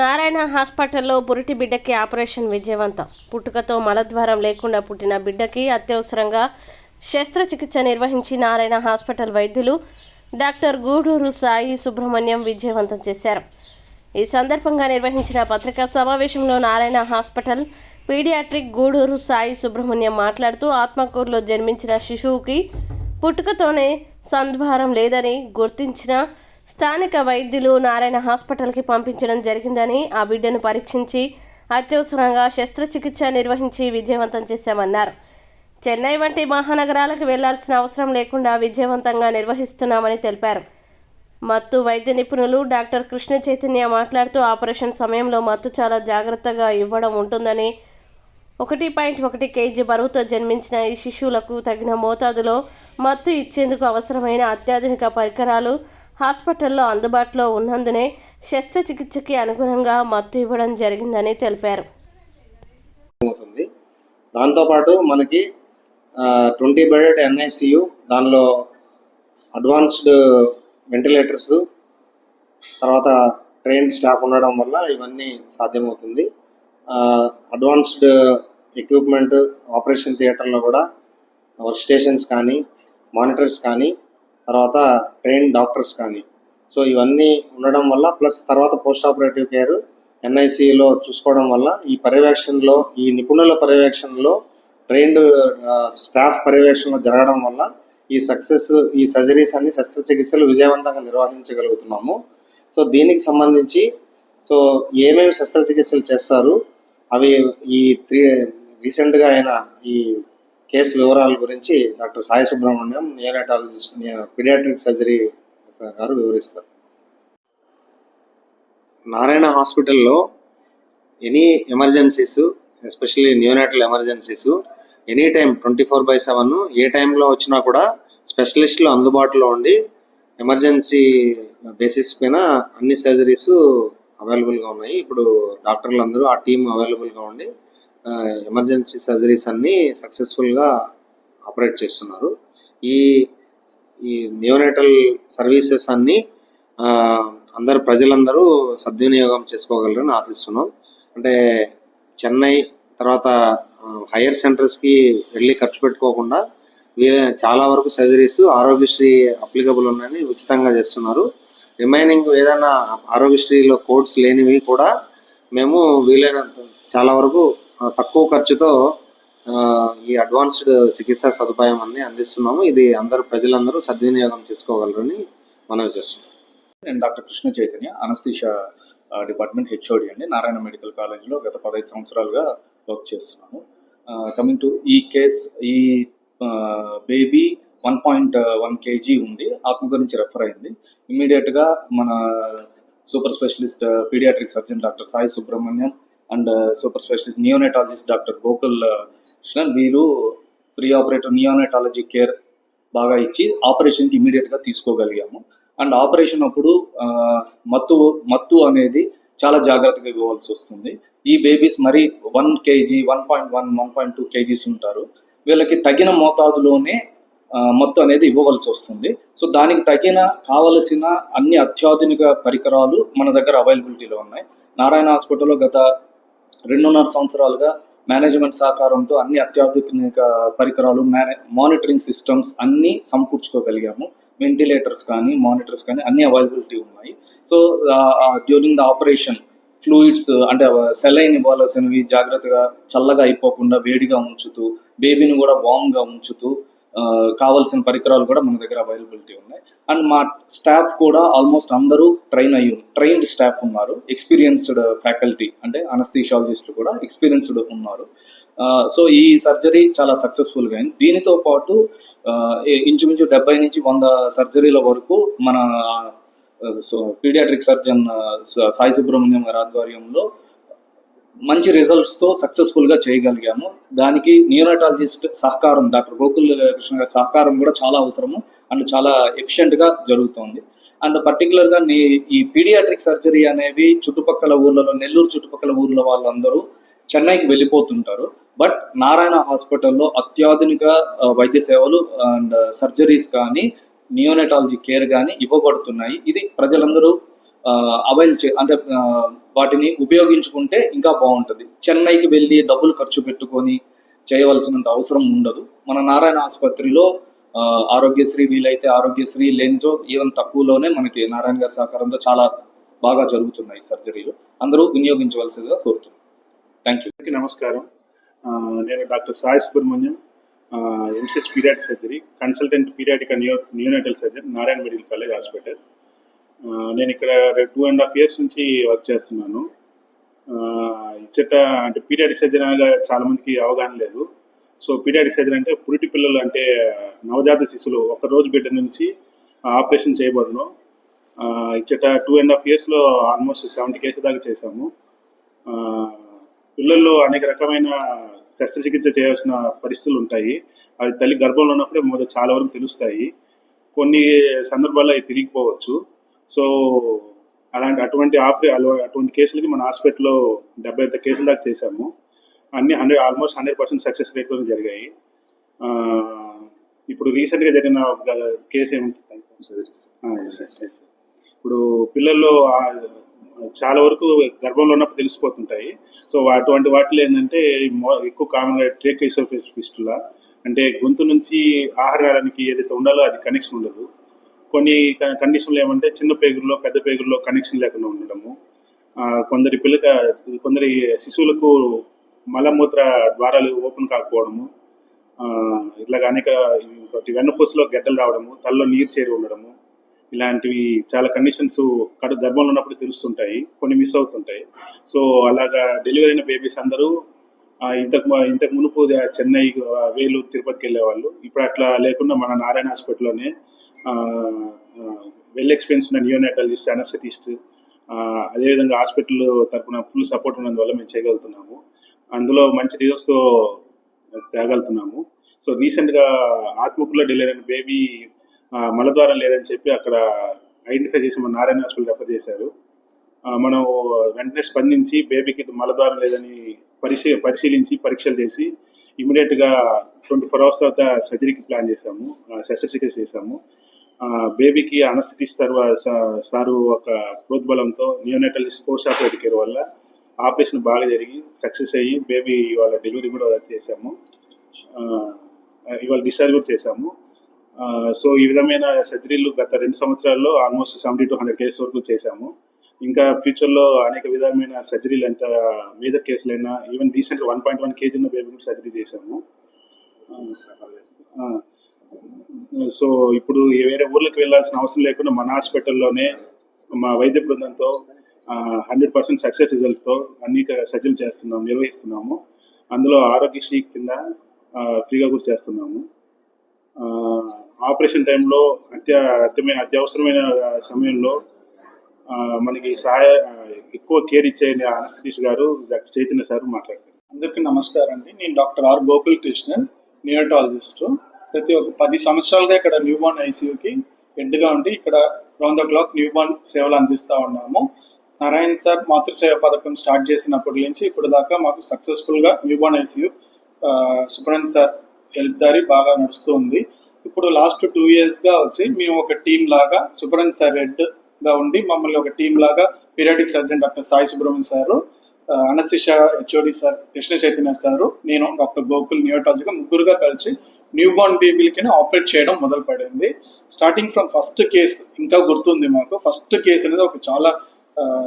నారాయణ హాస్పిటల్లో పురిటి బిడ్డకి ఆపరేషన్ విజయవంతం. పుట్టుకతో మలద్వారం లేకుండా పుట్టిన బిడ్డకి అత్యవసరంగా శస్త్రచికిత్స నిర్వహించి నారాయణ హాస్పిటల్ వైద్యులు డాక్టర్ గూడూరు సాయి సుబ్రహ్మణ్యం విజయవంతం చేశారు. ఈ సందర్భంగా నిర్వహించిన పత్రికా సమావేశంలో నారాయణ హాస్పిటల్ పీడియాట్రిక్ గూడూరు సాయి సుబ్రహ్మణ్యం మాట్లాడుతూ ఆత్మకూరులో జన్మించిన శిశువుకి పుట్టుకతోనే సంద్వారం లేదని గుర్తించిన స్థానిక వైద్యులు నారాయణ హాస్పిటల్కి పంపించడం జరిగిందని ఆ బిడ్డను పరీక్షించి అత్యవసరంగా శస్త్రచికిత్స నిర్వహించి విజయవంతం చేశామన్నారు. చెన్నై వంటి మహానగరాలకు వెళ్ళాల్సిన అవసరం లేకుండా విజయవంతంగా నిర్వహిస్తున్నామని తెలిపారు. మత్తు వైద్య నిపుణులు డాక్టర్ కృష్ణ చైతన్య మాట్లాడుతూ ఆపరేషన్ సమయంలో మత్తు చాలా జాగ్రత్తగా ఇవ్వడం ఉంటుందని ఒకటి పాయింట్ ఒకటి కేజీ బరువుతో జన్మించిన ఈ శిశువులకు తగిన మోతాదులో మత్తు ఇచ్చేందుకు అవసరమైన అత్యాధునిక పరికరాలు హాస్పిటల్లో అందుబాటులో ఉన్నందునే శస్త్రచికిత్సకి అనుగుణంగా మత్తు ఇవ్వడం జరిగిందని తెలిపారు. అవుతుంది. దాంతోపాటు మనకి ట్వంటీ బెడెడ్ ఎన్ఐసియు దానిలో అడ్వాన్స్డ్ వెంటిలేటర్స్ తర్వాత ట్రైన్డ్ స్టాఫ్ ఉండడం వల్ల ఇవన్నీ సాధ్యమవుతుంది. అడ్వాన్స్డ్ ఎక్విప్మెంట్ ఆపరేషన్ థియేటర్లో కూడా వర్క్ స్టేషన్స్ కానీ మానిటర్స్ కానీ తర్వాత ట్రైన్ డాక్టర్స్ కానీ. సో ఇవన్నీ ఉండడం వల్ల ప్లస్ తర్వాత పోస్ట్ ఆపరేటివ్ కేర్ ఎన్ఐసిలో చూసుకోవడం వల్ల ఈ పర్యవేక్షణలో ఈ నిపుణుల పర్యవేక్షణలో ట్రైన్డ్ స్టాఫ్ పర్యవేక్షణలో జరగడం వల్ల ఈ సక్సెస్ ఈ సర్జరీస్ అన్ని శస్త్రచికిత్సలు విజయవంతంగా నిర్వహించగలుగుతున్నాము. సో దీనికి సంబంధించి సో ఏమేమి శస్త్రచికిత్సలు చేస్తారు? అవి ఈ త్రీ రీసెంట్గా అయిన ఈ కేసు వివరాల గురించి doctor Sai Subrahmanyam neonatologist paediatric surgery గారు వివరిస్తారు. నారాయణ హాస్పిటల్లో any emergencies especially neonatal emergencies any time twenty four by seven ఏ టైంలో వచ్చినా కూడా స్పెషలిస్టులు అందుబాటులో ఉండి ఎమర్జెన్సీ బేసిస్ పైన అన్ని సర్జరీస్ అవైలబుల్గా ఉన్నాయి. ఇప్పుడు డాక్టర్లు అందరూ ఆ టీం అవైలబుల్గా ఉండి ఎమర్జెన్సీ సర్జరీస్ అన్నీ సక్సెస్ఫుల్గా ఆపరేట్ చేస్తున్నారు. ఈ ఈ నియోనేటల్ సర్వీసెస్ అన్నీ అందరు ప్రజలందరూ సద్వినియోగం చేసుకోగలరని ఆశిస్తున్నాం. అంటే చెన్నై తర్వాత హైయర్ సెంటర్స్కి వెళ్ళి ఖర్చు పెట్టుకోకుండా వీళ్ళ చాలా వరకు సర్జరీస్ ఆరోగ్యశ్రీ అప్లికబుల్ ఉన్నాయని ఉచితంగా చేస్తున్నారు. రిమైనింగ్ ఏదైనా ఆరోగ్యశ్రీలో కోడ్స్ లేనివి కూడా మేము వీలైనంత చాలా వరకు తక్కువ ఖర్చుతో ఆ, ఈ అడ్వాన్స్డ్ చికిత్సా సదుపాయం అన్ని అందిస్తున్నాము. ఇది అందరు ప్రజలందరూ సద్వినియోగం చేసుకోగలరని మనవి చేస్తున్నాం. నేను doctor Krishna Chaitanya anaesthesia department HOD అండి. నారాయణ మెడికల్ కాలేజ్లో గత పదహైదు సంవత్సరాలుగా వర్క్ చేస్తున్నాను. కమింగ్ టు ఈ కేస్ ఈ baby one point one KG ఉంది. ఆత్మ నుంచి రెఫర్ అయింది. ఇమ్మీడియట్గా మన super specialist paediatric surgeon doctor Sai Subrahmanyam and super specialist neonatologist doctor Gokul uh, Krishnan వీరు ప్రీ ఆపరేటివ్ నియోనెటాలజీ కేర్ బాగా ఇచ్చి ఆపరేషన్కి ఇమీడియట్గా తీసుకోగలిగాము. అండ్ ఆపరేషన్ అప్పుడు uh, మత్తు మత్తు అనేది చాలా జాగ్రత్తగా ఇవ్వవలసి వస్తుంది. ఈ బేబీస్ మరి one KG one point one one point two KGs ఉంటారు. వీళ్ళకి తగిన మోతాదులోనే uh, మత్తు అనేది ఇవ్వవలసి వస్తుంది. సో దానికి తగిన కావలసిన అన్ని అత్యాధునిక పరికరాలు మన దగ్గర అవైలబిలిటీలో ఉన్నాయి. నారాయణ హాస్పిటల్లో గత రెండున్నర సంవత్సరాలుగా మేనేజ్మెంట్ సహకారంతో అన్ని అత్యాధునిక పరికరాలు మేనే మానిటరింగ్ సిస్టమ్స్ అన్నీ సమకూర్చుకోగలిగాము. వెంటిలేటర్స్ కానీ మానిటర్స్ కానీ అన్ని అవైలబిలిటీ ఉన్నాయి. So during the operation fluids అంటే సెలైన్ ఇవ్వాల్సినవి జాగ్రత్తగా చల్లగా అయిపోకుండా వేడిగా ఉంచుతూ బేబీని కూడా వామ్గా ఉంచుతూ కావాల్సిన పరికరాలు కూడా మన దగ్గర అవైలబిలిటీ ఉన్నాయి. అండ్ మా స్టాఫ్ కూడా ఆల్మోస్ట్ అందరూ ట్రైన్ అయ్యి ట్రైన్డ్ స్టాఫ్ ఉన్నారు. ఎక్స్పీరియన్స్డ్ ఫ్యాకల్టీ అంటే అనస్థీషాలజిస్టులు కూడా ఎక్స్పీరియన్స్డ్ ఉన్నారు. సో ఈ సర్జరీ చాలా సక్సెస్ఫుల్గా అయింది. దీనితో పాటు ఇంచుమించు డెబ్బై నుంచి వంద సర్జరీల వరకు మన పీడియాట్రిక్ సర్జన్ సాయి సుబ్రహ్మణ్యం గారి ఆధ్వర్యంలో మంచి రిజల్ట్స్తో సక్సెస్ఫుల్గా చేయగలిగాము. దానికి న్యూనటాలజిస్ట్ సహకారం డాక్టర్ గోకుల్ కృష్ణ గారి సహకారం కూడా చాలా అవసరము అండ్ చాలా ఎఫిషియెంట్గా జరుగుతోంది. అండ్ పర్టికులర్గా నీ ఈ పీడియాట్రిక్ సర్జరీ అనేవి చుట్టుపక్కల ఊర్లలో నెల్లూరు చుట్టుపక్కల ఊర్ల వాళ్ళందరూ చెన్నైకి వెళ్ళిపోతుంటారు. బట్ నారాయణ హాస్పిటల్లో అత్యాధునిక వైద్య సేవలు అండ్ సర్జరీస్ కానీ నియోనెటాలజీ కేర్ కానీ ఇవ్వబడుతున్నాయి. ఇది ప్రజలందరూ అవైల్ చే అంటే వాటిని ఉపయోగించుకుంటే ఇంకా బాగుంటుంది. చెన్నైకి వెళ్ళి డబ్బులు ఖర్చు పెట్టుకొని చేయవలసినంత అవసరం ఉండదు. మన నారాయణ ఆసుపత్రిలో ఆరోగ్యశ్రీ వీలైతే ఆరోగ్యశ్రీ లేనితో ఈవెన్ తక్కువలోనే మనకి నారాయణ గారి సహకారంతో చాలా బాగా జరుగుతున్నాయి సర్జరీలు. అందరూ వినియోగించవలసిందిగా కోరుతున్నాను థ్యాంక్ యూ నమస్కారం. నేను doctor Sai Subrahmanyam MCh paediatric surgery consultant paediatric new neonatal surgery Narayana medical college hospital. నేను ఇక్కడ టూ అండ్ హాఫ్ ఇయర్స్ నుంచి వర్క్ చేస్తున్నాను. ఇచ్చట అంటే పీరియాటిక్ సర్జరీ అనగా చాలా మందికి అవగాహన లేదు. సో పీరియాటిక్ సర్జరీ అంటే పురిటి పిల్లలు అంటే నవజాత శిశువులు ఒక రోజు బిడ్డ నుంచి ఆపరేషన్ చేయబడను. ఇచ్చట టూ అండ్ హాఫ్ ఇయర్స్లో ఆల్మోస్ట్ సెవెంటీ కేసు దాకా చేశాము. పిల్లల్లో అనేక రకమైన శస్త్రచికిత్స చేయాల్సిన పరిస్థితులు ఉంటాయి. అవి తల్లి గర్భంలో ఉన్నప్పుడే మొదట చాలా వరకు తెలుస్తాయి. కొన్ని సందర్భాల్లో అవి తిరిగిపోవచ్చు. సో అలాంటి అటువంటి ఆపరే అటువంటి కేసులకి మన హాస్పిటల్లో డెబ్బై ఐదు కేసుల దాకా చేశాము. అన్ని hundred almost hundred percent success రేట్తో జరిగాయి. ఇప్పుడు రీసెంట్గా జరిగిన కేసు ఏమిటి ఇప్పుడు పిల్లల్లో చాలా వరకు గర్భంలో ఉన్నప్పుడు తెలిసిపోతుంటాయి. సో అటువంటి వాటిలో ఏంటంటే ఎక్కువ కామన్గా ట్రేక్ ఫిస్టులా అంటే గొంతు నుంచి ఆహారానికి ఏదైతే ఉండాలో అది కనెక్షన్ ఉండదు. కొన్ని క- కండిషన్లు ఏమంటే చిన్న పేగుల్లో పెద్ద పేగుల్లో కనెక్షన్ లేకుండా ఉండడము. కొందరి పిల్లక కొందరి శిశువులకు మలమూత్ర ద్వారాలు ఓపెన్ కాకపోవడము. ఇలాగ అనేక ఇంకోటి వెన్నపూసలో గడ్డలు రావడము తలలో నీరు చేరి ఉండడము. ఇలాంటివి చాలా కండిషన్స్ కడు గర్భంలో ఉన్నప్పుడు తెలుస్తుంటాయి కొన్ని మిస్ అవుతుంటాయి. సో అలాగా డెలివరీ అయిన బేబీస్ అందరూ ఇంతకు ఇంతకు మునుపు చెన్నై వేలు వేలూరు తిరుపతికి వెళ్ళేవాళ్ళు. ఇప్పుడు అట్లా లేకుండా మన నారాయణ హాస్పిటల్లోనే వెల్ ఎక్స్పీరియన్స్ ఉన్న నియోనేటాలజిస్ట్ అనస్థెటిస్ట్ అదేవిధంగా హాస్పిటల్ తరపున ఫుల్ సపోర్ట్ ఉన్నందువల్ల మేము చేయగలుగుతున్నాము. అందులో మంచి రిజల్ట్స్తో తేగలుగుతున్నాము. సో రీసెంట్గా ఆత్మకుల్లో డెలివరీ అయిన బేబీ మలద్వారం లేదని చెప్పి అక్కడ ఐడెంటిఫై చేసి మన నారాయణ హాస్పిటల్ రెఫర్ చేశారు. మనం వెంటనే స్పందించి బేబీకి మలద్వారం లేదని పరిశీ పరిశీలించి పరీక్షలు చేసి ఇమీడియట్గా ట్వంటీ ఫోర్ అవర్స్ తర్వాత సర్జరీకి ప్లాన్ చేశాము. శస్త్రచికిత్స చేశాము. బేబీకి అనస్థిటిస్ట్ సారు ఒక ప్రోద్బలంతో నియోనెటలిస్ట్ పోస్ట్ ఆపరేటివ్ కేర్ వల్ల ఆపరేషన్ బాగా జరిగి సక్సెస్ అయ్యి బేబీ వాళ్ళ డెలివరీ కూడా చేశాము. ఇవాళ డిశ్చార్జ్ కూడా చేశాము. సో ఈ విధమైన సర్జరీలు గత రెండు సంవత్సరాల్లో almost seventy two hundred case వరకు చేశాము. ఇంకా ఫ్యూచర్లో అనేక విధమైన సర్జరీలు ఎంత major కేసులైనా even recent one point one KG ఉన్న బేబీ కూడా సర్జరీ చేశాము. సో ఇప్పుడు వేరే ఊర్లకు వెళ్ళాల్సిన అవసరం లేకుండా మన హాస్పిటల్లోనే మా వైద్య బృందంతో హండ్రెడ్ పర్సెంట్ సక్సెస్ రిజల్ట్తో అన్ని సర్జరీలు చేస్తున్నాము నిర్వహిస్తున్నాము. అందులో ఆరోగ్యశ్రీ కింద ఫ్రీగా కూడా చేస్తున్నాము. ఆపరేషన్ టైంలో అత్య అత్యమైన అత్యవసరమైన సమయంలో మనకి సహాయ ఎక్కువ కేర్ ఇచ్చే అనస్థిటిస్ట్ గారు డాక్టర్ చైతన్య సార్ మాట్లాడతారు. అందరికీ నమస్కారం అండి. నేను doctor R Gokul Krishnan neonatologist. ప్రతి ఒక్క పది సంవత్సరాలుగా ఇక్కడ న్యూబార్న్ ఐసీయూకి హెడ్గా ఉండి ఇక్కడ రౌండ్ ద క్లాక్ న్యూబార్న్ సేవలు అందిస్తూ ఉన్నాము. నారాయణ్ సార్ మాతృసేవ పథకం స్టార్ట్ చేసినప్పటి నుంచి ఇప్పుడు దాకా మాకు సక్సెస్ఫుల్గా newborn ICU Subrahmanya sir help దారి బాగా నడుస్తూ ఉంది. ఇప్పుడు లాస్ట్ టూ ఇయర్స్గా వచ్చి మేము ఒక టీం లాగా సుబ్రహ్మణ్య సార్ హెడ్గా ఉండి మమ్మల్ని ఒక టీం లాగా paediatric surgeon doctor Sai Subrahmanyam sir anaesthesia HOD sir Krishna Chaitanya sir నేను డాక్టర్ గోకుల్ నియోటాలజీగా ముగ్గురుగా కలిసి న్యూ బోర్న్ బేబీలకి ఆపరేట్ చేయడం మొదలు పడింది స్టార్టింగ్ ఫ్రమ్ ఫస్ట్ కేస్ ఇంకా గుర్తుంది మాకు. ఫస్ట్ కేస్ అనేది ఒక చాలా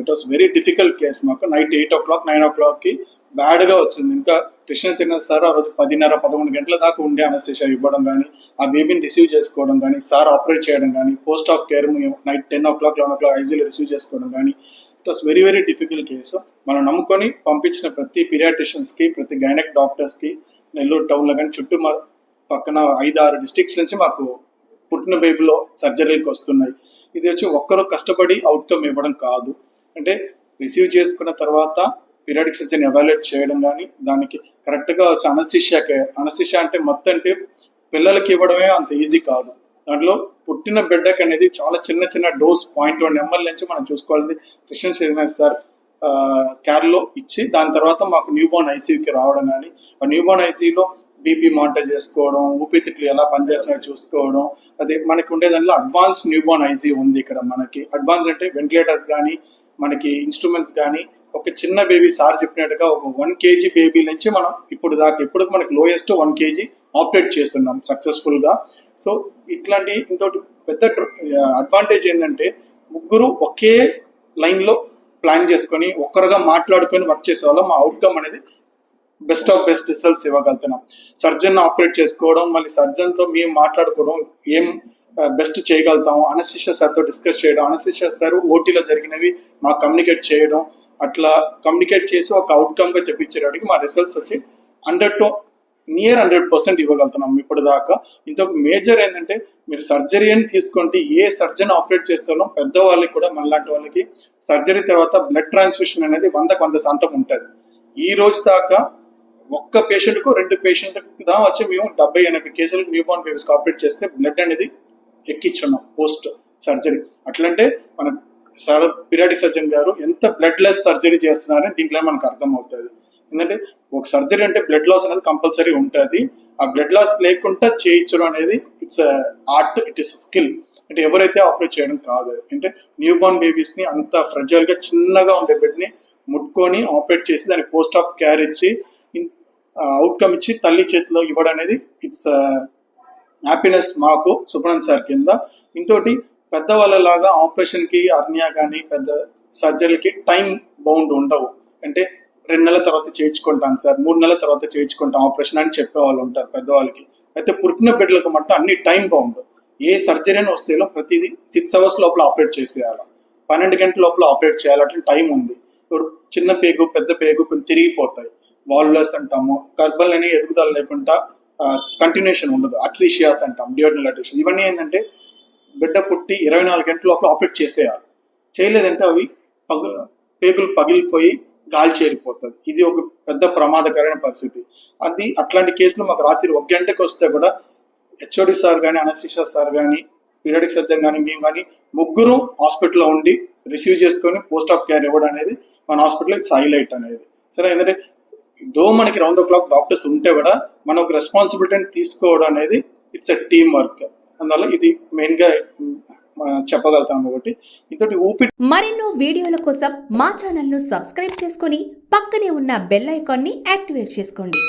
it was very difficult case మాకు. Night eight o'clock nine ఓ క్లాక్కి బ్యాడ్గా వచ్చింది. ఇంకా కృష్ణ తిన్న సార్ ఆ రోజు పదిన్నర పదకొండు గంటల దాకా ఉండే అనస్థిషా ఇవ్వడం కానీ ఆ బేబీని రిసీవ్ చేసుకోవడం కానీ సార్ ఆపరేట్ చేయడం కానీ post op care night ten o'clock eleven o'clock ఐజీలో receive చేసుకోవడం కానీ it was very very difficult case మనం నమ్ముకొని పంపించిన ప్రతి పీరియాటిషియన్స్కి ప్రతి గైనక్ డాక్టర్స్కి నెల్లూరు టౌన్లో కానీ చుట్టూ పక్కన ఐదు ఆరు డిస్ట్రిక్ట్స్ నుంచి మాకు పుట్టిన బేబీలో సర్జరీలకు వస్తున్నాయి. ఇది వచ్చి ఒక్కరు కష్టపడి అవుట్కమ్ ఇవ్వడం కాదు. అంటే రిసీవ్ చేసుకున్న తర్వాత పీరియాడిక్ సర్జరీని ఎవాల్యుయేట్ చేయడం కానీ దానికి కరెక్ట్గా వచ్చి అనస్థిషియా అనశిష్య అంటే మొత్తం అంటే పిల్లలకి ఇవ్వడమే అంత ఈజీ కాదు. దాంట్లో పుట్టిన బిడ్డకి అనేది చాలా చిన్న చిన్న డోస్ పాయింట్ వన్ ఎంఎల్ నుంచి మనం చూసుకోవాలని కృష్ణ శ్రీనివాస్ సార్ కేర్లో ఇచ్చి దాని తర్వాత మాకు న్యూ బోర్న్ ఐసీయూకి రావడం కానీ ఆ న్యూ బోర్న్ ఐసీయూలో బీపీ మానిటర్ చేసుకోవడం ఊపిరితిట్లు ఎలా పనిచేస్తున్నాయో చూసుకోవడం అదే మనకి ఉండే దాంట్లో అడ్వాన్స్ న్యూబోర్న్ ఐసీ ఉంది ఇక్కడ మనకి. అడ్వాన్స్ అంటే వెంటిలేటర్స్ కానీ మనకి ఇన్స్ట్రుమెంట్స్ కానీ ఒక చిన్న బేబీ సార్ చెప్పినట్టుగా ఒక వన్ కేజీ బేబీ నుంచి మనం ఇప్పుడు దాకా ఇప్పుడు మనకి లోయెస్ట్ వన్ కేజీ ఆపరేట్ చేస్తున్నాం సక్సెస్ఫుల్గా సో ఇట్లాంటి ఇంకోటి పెద్ద అడ్వాంటేజ్ ఏంటంటే ముగ్గురు ఒకే లైన్లో ప్లాన్ చేసుకొని ఒక్కరుగా మాట్లాడుకొని వర్క్ చేసే వాళ్ళం మా అవుట్కమ్ అనేది బెస్ట్ ఆఫ్ బెస్ట్ రిజల్ట్స్ ఇవ్వగలుగుతున్నాం. సర్జన్ ఆపరేట్ చేసుకోవడం మళ్ళీ సర్జన్తో మేము మాట్లాడుకోవడం ఏం బెస్ట్ చేయగలుగుతాము. అనశిష్య సార్తో డిస్కస్ చేయడం అనశిష్య సార్ ఓటీలో జరిగినవి మాకు కమ్యూనికేట్ చేయడం అట్లా కమ్యూనికేట్ చేసి ఒక అవుట్కమ్గా తెప్పించేటప్పటికి మా రిజల్ట్స్ వచ్చి hundred to near hundred percent ఇవ్వగలుగుతున్నాం ఇప్పుడు దాకా మేజర్ ఏంటంటే మీరు సర్జరీ అని తీసుకుంటే ఏ సర్జన్ ఆపరేట్ చేస్తారో పెద్దవాళ్ళకి కూడా మనలాంటి వాళ్ళకి సర్జరీ తర్వాత బ్లడ్ ట్రాన్స్ఫ్యూషన్ అనేది వందకు వంద శాతం ఉంటుంది. ఈ రోజు దాకా ఒక్క పేషెంట్కు రెండు పేషెంట్ దా వచ్చి మేము డెబ్బై ఎనభై కేసులకు న్యూ బార్న్ బేబీస్ ఆపరేట్ చేస్తే బ్లడ్ అనేది ఎక్కించున్నాం పోస్ట్ సర్జరీ అట్లంటే మన సార్ పీరియాడిక్ సర్జన్ గారు ఎంత బ్లడ్ లెస్ సర్జరీ చేస్తున్నారని దీంట్లో మనకు అర్థం అవుతుంది ఎందుకంటే ఒక సర్జరీ అంటే బ్లడ్ లాస్ అనేది కంపల్సరీ ఉంటుంది. ఆ బ్లడ్ లాస్ లేకుండా చేయించడం అనేది it's art it is skill అంటే ఎవరైతే ఆపరేట్ చేయడం కాదు. అంటే న్యూ బార్న్ బేబీస్ని అంత ఫ్రెజైల్గా చిన్నగా ఉండే బెడ్ని ముట్టుకొని ఆపరేట్ చేసి దాని పోస్ట్ ఆఫ్ కేర్ ఇచ్చి అవుట్కమ్ ఇచ్చి తల్లి చేతిలో ఇవ్వడం అనేది ఇట్స్ హ్యాపీనెస్ మాకు సుబ్రహ్మణ్య సార్ కింద. ఇంకోటి పెద్దవాళ్ళలాగా ఆపరేషన్కి అర్నియా కానీ పెద్ద సర్జరీకి టైం బౌండ్ ఉండవు. అంటే రెండు నెలల తర్వాత చేయించుకుంటాం సార్ మూడు నెలల తర్వాత చేయించుకుంటాం ఆపరేషన్ అని చెప్పేవాళ్ళు ఉంటారు పెద్దవాళ్ళకి. అయితే పుట్టిన బిడ్డలకు మట్టు అన్ని టైం బౌండ్ ఏ సర్జరీ అని వస్తేలో ప్రతిదీ సిక్స్ అవర్స్ లోపల ఆపరేట్ చేసేయాలి. పన్నెండు గంటల లోపల ఆపరేట్ చేయాలి అట్లా టైం ఉంది. ఇప్పుడు చిన్న పేగు పెద్ద పేగు కొన్ని తిరిగిపోతాయి. వాల్యులస్ అంటాము గర్భలని ఎదుగుదల లేకుండా కంటిన్యూషన్ ఉండదు. అట్రీషియాస్ అంటాం డియోడనల్ అట్రీషన్ ఇవన్నీ ఏంటంటే బిడ్డ పుట్టి ఇరవై నాలుగు గంటల లోపల ఆపరేట్ చేసేయాలి. చేయలేదంటే అవి పగ పేగులు పగిలిపోయి గాలి చేరిపోతుంది. ఇది ఒక పెద్ద ప్రమాదకరమైన పరిస్థితి. అది అట్లాంటి కేసులు మాకు రాత్రి ఒక గంటకి వస్తే కూడా హెచ్ఓడి సార్ కానీ అనస్థిషియా సార్ కానీ పీరియడిక్ సర్జన్ కానీ మేము కానీ ముగ్గురు హాస్పిటల్లో ఉండి రిసీవ్ చేసుకొని పోస్ట్ ఆఫ్ కేర్ ఇవ్వడం అనేది మన హాస్పిటల్ ఇట్స్ హైలైట్ అనేది. సరే ఎందుకంటే దో మనకి రౌండ్ ఓ క్లాక్ డాక్టర్స్ ఉంటే కూడా మనం ఒక రెస్పాన్సిబిలిటీని తీసుకోవడం అనేది ఇట్స్ ఎ టీమ్ వర్క్ అందువల్ల ఇది మెయిన్గా చెప్పగలుగుతాం ఒకటి ఇంతటి ఊపి మరెన్నో వీడియోల కోసం మా ఛానల్ను సబ్స్క్రైబ్ చేసుకొని పక్కనే ఉన్న బెల్ ఐకాన్ని యాక్టివేట్ చేసుకోండి.